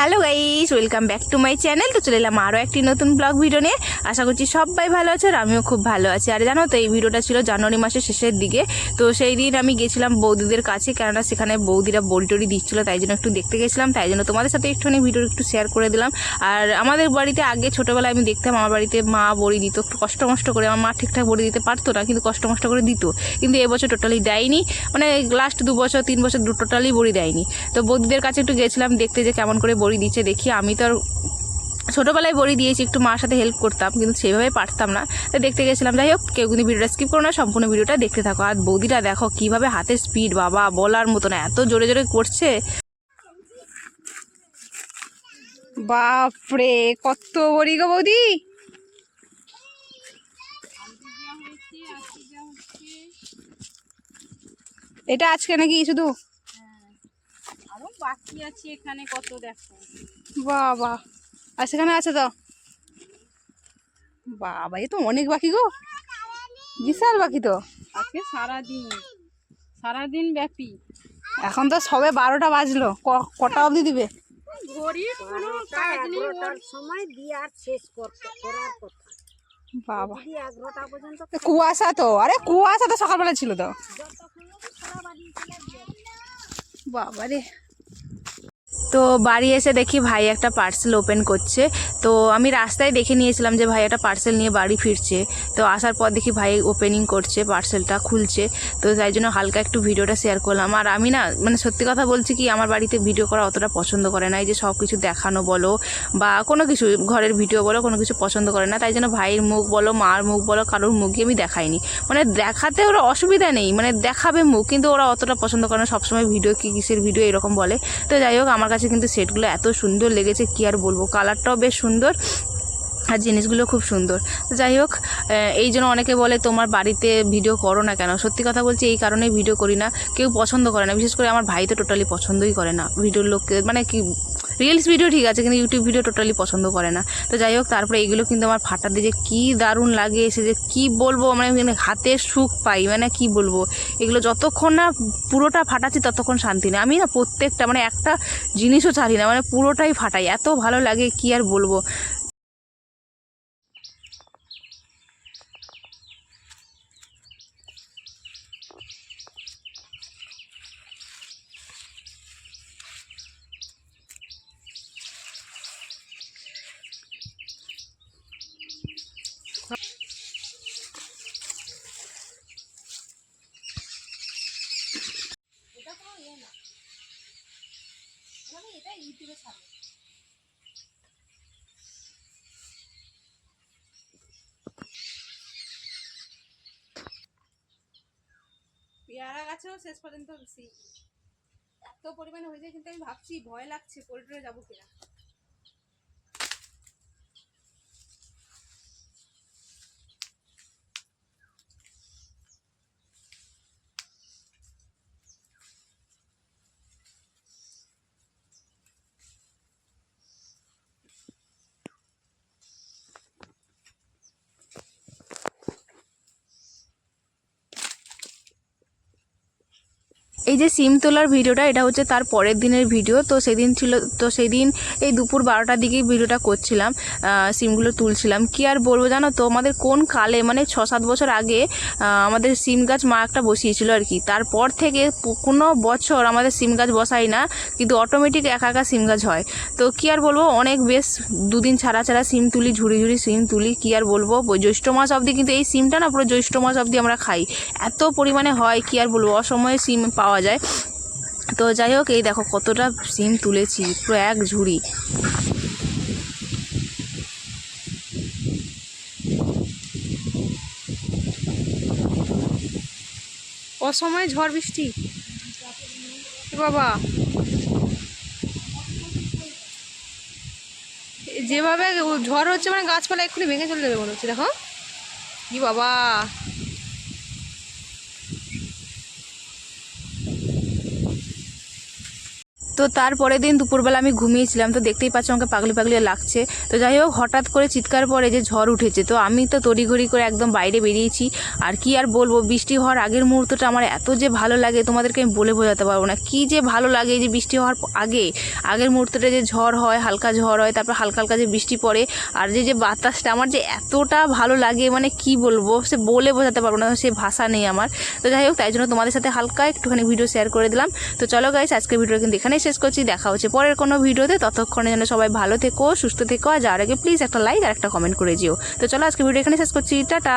Welcome back to my channel তো চলে এলাম আরও একটি নতুন ব্লগ ভিডিও নিয়ে। আশা করছি সবাই ভালো আছে আর আমিও খুব ভালো আছি। আর জানো তো, এই ভিডিওটা ছিল জানুয়ারি মাসের শেষের দিকে। তো সেই দিন আমি গেছিলাম বৌদিদের কাছে, কেননা সেখানে বৌদিরা বড়ি টড়ি দিচ্ছিল, তাই জন্য একটু দেখতে গেছিলাম। তাই জন্য তোমাদের সাথে একটুখানি ভিডিও একটু শেয়ার করে দিলাম। আর আমাদের বাড়িতে আগে ছোটোবেলায় আমি দেখতাম, আমার বাড়িতে মা বড়ি দিত। একটু কষ্ট মষ্ট করে আমার মা ঠিকঠাক বড়ি দিতে পারতো না, কিন্তু কষ্ট মষ্ট করে দিত। কিন্তু এবছর টোটালি দেয়নি। মানে লাস্ট দু বছর, তিন বছর টোটালি বড়ি দেয়নি। তো বৌদিদের কাছে একটু গেছিলাম, দেখতে যে কেমন করে বড়ি দিচ্ছে, দেখি আমি তো আর ছোটোবেলায় বড়ি দিয়েছি, একটু মার সাথে হেল্প করতাম, কিন্তু সেভাবে পারতাম না। তো দেখতে গেছিলাম, যাই হোক, কেউ কিন্তু ভিডিওটা স্কিপ করো না, সম্পূর্ণ ভিডিওটা দেখতে থাকো। আর বৌদিটা দেখো, কীভাবে হাতের স্পিড বাবা, বলার মতো না, এত জোরে জোরে করছে। বাপরে, কত বড়ি গো বৌদি! এটা আজকে নাকি শুধু বাকি আছে এখানে কত দেখো। বাবা। আর সেখানে আছে তো? বাবা এ তো অনেক বাকি গো। বিশাল বাকি তো। আজকে সারাদিন সারাদিন ব্যাপী। এখন তো সবে বারোটা বাজলো ক- কটা অবধি দিবে? ঘড়ির কোনো কাজ নেই ওর। সময় দিয়ে আর শেষ করার কথা। বাবা। কুয়াশা তো আরে কুয়াশা তো সকালবেলা ছিল তো। বাবা রে। তো বাড়ি এসে দেখি ভাই একটা পার্সেল ওপেন করছে। তো আমি রাস্তায় দেখে নিয়েছিলাম যে ভাই একটা পার্সেল নিয়ে বাড়ি ফিরছে। তো আসার পর দেখি ভাই ওপেনিং করছে পার্সেলটা খুলছে। তো তাই জন্য হালকা একটু ভিডিওটা শেয়ার করলাম। আর আমি না মানে সত্যি কথা বলছি কি, আমার বাড়িতে ভিডিও করা অতটা পছন্দ করে না। এই যে সব কিছু দেখানো বলো, বা কোনো কিছু, ঘরের ভিডিও বলো, কোনো কিছু পছন্দ করে না। তাই জন্য ভাইয়ের মুখ বলো, মার মুখ বলো, কারোর মুখই আমি দেখাইনি। মানে দেখাতে ওরা অসুবিধা নেই মানে দেখাবে মুখ, কিন্তু ওরা অতটা পছন্দ করে না। সবসময় ভিডিও কি, কিসের ভিডিও এরকম বলে। তো যাই হোক, আমার কাছে কিন্তু সেটগুলো এত সুন্দর লেগেছে, কি আর বলব? কালারটাও বেশ সুন্দর আর জিনিসগুলো খুব সুন্দর। যাই হোক এই জন্য অনেকে বলে, তোমার বাড়িতে ভিডিও করো না কেন? সত্যি কথা বলছি, এই কারণেই ভিডিও করি না। কেউ পছন্দ করে না। বিশেষ করে আমার ভাই তো টোটালি পছন্দই করে না। ভিডিওর লোককে মানে কি রিলস ভিডিও ঠিক আছে, কিন্তু ইউটিউব ভিডিও টোটালি পছন্দ করে না। তো যাই হোক, তারপরে এগুলো কিন্তু আমার ফাটা দিয়ে যে কী দারুণ লাগে এসে যে কী বলব মানে হাতে সুখ পাই মানে কি বলব? এগুলো যতক্ষণ না পুরোটা ফাটাচ্ছি, ততক্ষণ শান্তি নেই। আমি না প্রত্যেকটা মানে একটা জিনিসও ছাড়ি না মানে পুরোটাই ফাটাই। এত ভালো লাগে, কি আর বলব? পেয়ারা গাছেও শেষ পর্যন্ত এত পরিমাণে হয়ে যায়, কিন্তু আমি ভাবছি ভয় লাগছে পড়ে টরে যাব কিনা। এই যে সিম তোলার ভিডিওটা, এটা হচ্ছে তার পরের দিনের ভিডিও। তো সেদিন ছিল, তো সেদিন এই দুপুর বারোটার দিকেই ভিডিওটা করছিলাম সিমগুলো তুলছিলাম। কি আর বলব জানো তো, আমাদের কোন কালে মানে ছ সাত বছর আগে আমাদের সিম গাছ মা একটা বসিয়েছিল আর কি। তারপর থেকে কোনো বছর আমাদের সিম গাছ বসাই না, কিন্তু অটোমেটিক একা একা সিম গাছ হয়। তো কি আর বলব, অনেক বেশ দুদিন ছাড়া ছাড়া সিম তুলি, ঝুড়ি ঝুড়ি সিম তুলি, কি আর বলব জ্যৈষ্ঠ মাস অবধি কিন্তু এই সিমটা না, পুরো জ্যৈষ্ঠ মাস অবধি আমরা খাই। এত পরিমাণে হয়, কি আর বলব, অসময়ে সিম পাওয়া যায়। তো যাই হোক, এই দেখো কতটা সিম তুলেছি, পুরো এক ঝুড়ি। অসময়ে ঝড় বৃষ্টি? বাবা। যেভাবে ঝড় হচ্ছে মানে গাছপালা এক্ষুনি ভেঙে চলে যাবে মনে হচ্ছে, দেখো। কি বাবা। তো তারপরের দিন দুপুরবেলা আমি ঘুমিয়েছিলাম, তো দেখতেই পাচ্ছ আমাকে পাগলি পাগলি লাগছে। তো যাই হোক, হঠাৎ করে চিৎকার পরে যে ঝড় উঠেছে, তো আমি তো তড়িঘড়ি করে একদম বাইরে বেরিয়েছি। আর কি আর বলব, বৃষ্টি হওয়ার আগের মুহূর্তটা আমার এত যে ভালো লাগে, তোমাদেরকে আমি বলে বোঝাতে পারব না। কি যে ভালো লাগে যে বৃষ্টি হওয়ার আগে, আগের মুহূর্তটা যে ঝড় হয়, হালকা ঝড় হয়, তারপর হালকা হালকা যে বৃষ্টি পড়ে, আর যে যে বাতাসটা, আমার যে এতটা ভালো লাগে মানে কি বলব, সে বলে বোঝাতে পারব না, সে ভাষা নেই আমার। তো যাই হোক, তাই জন্য তোমাদের সাথে হালকা একটুখানি ভিডিও শেয়ার করে দিলাম। তো চলো গাইস আজকের ভিডিও কিন্তু এখানেই শেষ করছি, দেখা হচ্ছে পরের কোনো ভিডিওতে। ততক্ষণে যেন সবাই ভালো থেকো, সুস্থ থেকো, আর যাওয়ার আগে প্লিজ একটা লাইক আর একটা কমেন্ট করে যেও। তো চলো আজকে ভিডিও এখানে শেষ করছি, টাটা!